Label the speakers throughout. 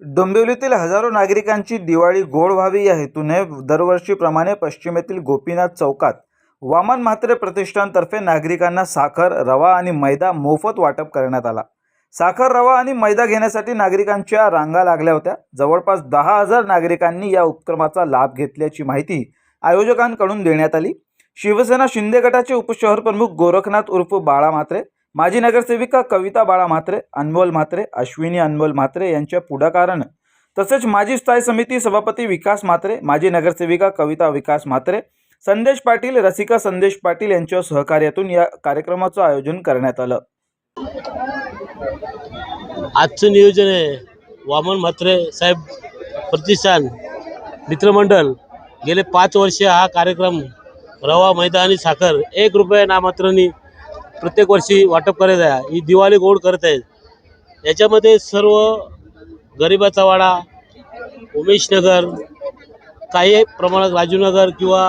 Speaker 1: डोंबिवलीतील हजारो नागरिकांची दिवाळी गोड व्हावी या हेतूने दरवर्षीप्रमाणे पश्चिमेतील गोपीनाथ चौकात वामन म्हात्रे प्रतिष्ठानतर्फे नागरिकांना साखर रवा आणि मैदा मोफत वाटप करण्यात आला. साखर रवा आणि मैदा घेण्यासाठी नागरिकांच्या रांगा लागल्या होत्या. जवळपास दहा हजार नागरिकांनी या उपक्रमाचा लाभ घेतल्याची माहिती आयोजकांकडून देण्यात आली. शिवसेना शिंदे गटाचे उपशहर प्रमुख गोरखनाथ उर्फ बाळा म्हात्रे माजी नगरसेविका कविता बाळा म्हात्रे अनमोल म्हात्रे अश्विनी अनमोल म्हात्रे यांच्या पुढाकारानं तसेच माजी स्थायी समिती सभापती विकास म्हात्रे माजी नगरसेविका कविता विकास म्हात्रे संदेश पाटील रसिका संदेश पाटील यांच्या सहकार्यातून या कार्यक्रमाचं आयोजन करण्यात आलं.
Speaker 2: आजचं नियोजन आहे. वामन म्हात्रे साहेब प्रतिष्ठान मित्रमंडळ गेले पाच वर्षे हा कार्यक्रम रवा मैदा आणि साखर एक रुपया नामात्रांनी प्रत्येक वर्षी वाटप करत आहे. ही दिवाळी गोड करत आहेत. याच्यामध्ये सर्व गरिबाचा वाडा उमेशनगर काही प्रमाणात राजूनगर किंवा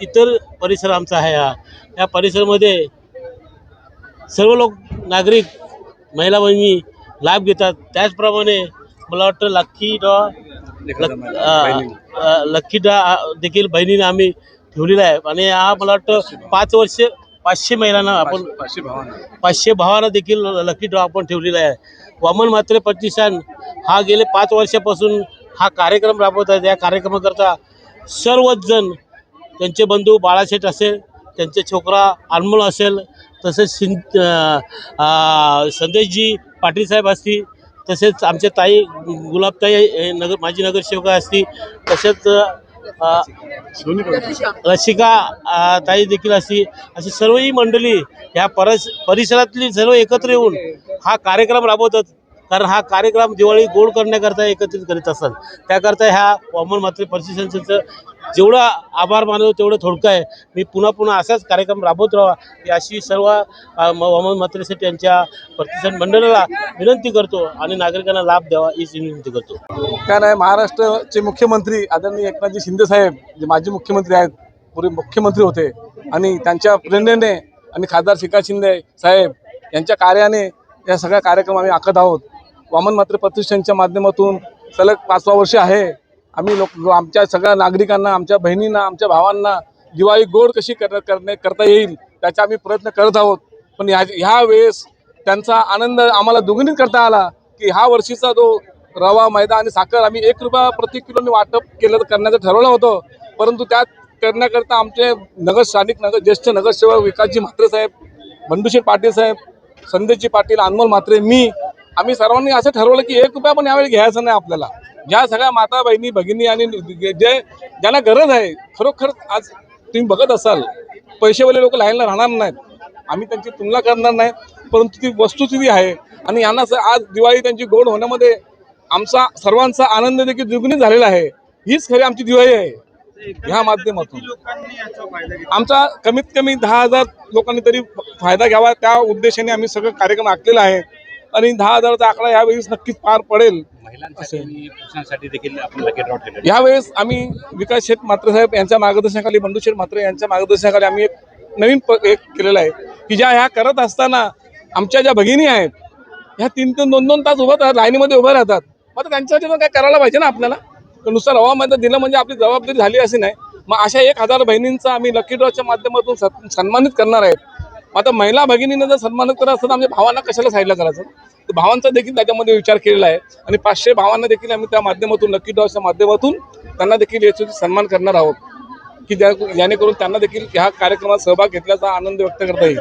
Speaker 2: इतर परिसर आमचा आहे हा. या परिसरामध्ये सर्व लोक नागरिक महिला बहिणी लाभ घेतात. त्याचप्रमाणे मला वाटतं लक्की डॉ लक्की डॉ देखील बहिणीने आम्ही ठेवलेला आहे. आणि हा मला वाटतं पाच वर्ष पाचशे महिलांना आपण पाचशे भावांना. देखील लकी ड्रॉ आपण ठेवलेला आहे. वामन म्हात्रे प्रतिष्ठान हा गेले पाच वर्षापासून हा कार्यक्रम राबवत आहे या कार्यक्रमाकरता सर्वच जण त्यांचे बंधू बाळाशेठ असेल त्यांचे छोकरा अनमोल असेल तसेच सिं संदेशजी पाटील साहेब असतील तसेच आमच्या ताई गुलाबताई नगर माजी नगरसेवका असतील तसेच रसिका ताई देखील अशी अशी सर्व ही मंडळी ह्या परस परिसरातली सर्व एकत्र येऊन हा कार्यक्रम राबवतात. कारण हा कार्यक्रम दिवाळी गोड करण्याकरता एकत्रित करीत असतात त्याकरता ह्या वामन मात्र परिस्थितीचं जेवढं आभार मानतो तेवढं थोडकं आहे. मी पुन्हा पुन्हा असाच कार्यक्रम राबवत राहा अशी सर्व म- वामन मात्रेसाठी यांच्या प्रतिष्ठान मंडळाला विनंती करतो आणि नागरिकांना लाभ द्यावा हीच विनंती करतो.
Speaker 3: काय नाही महाराष्ट्राचे मुख्यमंत्री आदरणीय एकनाथजी शिंदे साहेब जे माजी मुख्यमंत्री आहेत पूर्वी मुख्यमंत्री होते आणि त्यांच्या प्रेरणेने आणि खासदार शिखा शिंदे साहेब यांच्या कार्याने या सगळ्या कार्यक्रम आम्ही आखत आहोत. वामन मात्र प्रतिष्ठानच्या माध्यमातून सलग पाचवा वर्ष आहे. आम्ही लोक आमच्या सगळ्या नागरिकांना आमच्या बहिणींना आमच्या भावांना दिवाळी गोड कशी कर करणे करता येईल त्याचा आम्ही प्रयत्न करत आहोत. पण ह्या ह्या वेळेस त्यांचा आनंद आम्हाला दुग्णित करता आला की ह्या वर्षीचा जो रवा मैदा आणि साखर आम्ही एक रुपया प्रति किलोने वाटप केलं करण्याचं ठरवलं होतं. परंतु त्यात करण्याकरता आमचे नगर स्थानिक नगर ज्येष्ठ नगरसेवक विकासजी म्हात्रे साहेब बंडूशेठ पाटील साहेब संदेशजी पाटील अनमोल म्हात्रे मी आम्ही सर्वांनी असं ठरवलं की एक रुपया पण यावेळी घ्यायचं नाही आपल्याला. ज्या सगळ्या माता बहिणी भगिनी आणि जे ज्यांना गरज आहे खरोखर आज तुम्ही बघत असाल पैसेवाले लोक लाईनला राहणार नाहीत. आम्ही त्यांची तुलना करणार नाही परंतु ती वस्तुस्थिती आहे. आणि यांना आज दिवाळी त्यांची गोड होण्यामध्ये आमचा सर्वांचा आनंद देखील द्विगुणित झालेला आहे. हीच खरी आमची दिवाळी आहे. ह्या माध्यमातून. आमचा कमीत कमी दहा हजार लोकांनी तरी फायदा घ्यावा त्या उद्देशाने आम्ही सगळं कार्यक्रम आखलेला आहे. आणि दहा हजाराचा आकडा यावेळेस नक्कीच पार पडेल.
Speaker 4: महिलांसाठी देखील आपण
Speaker 3: यावेळेस आम्ही विकास शेठ म्हात्रे साहेब यांच्या मार्गदर्शनाखाली बंडू शेठ म्हात्रे यांच्या मार्गदर्शनाखाली आम्ही एक नवीन एक केलेलं आहे की ज्या ह्या करत असताना आमच्या ज्या भगिनी आहेत ह्या तीन तीन दोन दोन तास उभं राहतात लाईनीमध्ये उभं राहतात. मग त्यांच्यासाठी पण काय करायला पाहिजे ना आपल्याला? तर नुसतं रवामध्ये दिलं म्हणजे आपली जबाबदारी झाली अशी नाही. मग अशा एक हजार बहिणींचा आम्ही लकी ड्रॉच्या माध्यमातून सन्मानित करणार आहेत. आता महिला भगिनीनं जर सन्मानित करत असतं तर आमच्या भावांना कशाला साईडला करायचं? तर भावांचा देखील त्याच्यामध्ये विचार केलेला आहे. आणि पाचशे भावांना देखील आम्ही त्या माध्यमातून लकी ड्रॉच्या माध्यमातून त्यांना देखील याचं सन्मान करणार आहोत. की ज्या जेणेकरून त्यांना देखील ह्या कार्यक्रमात सहभाग घेतल्याचा आनंद व्यक्त करता येईल.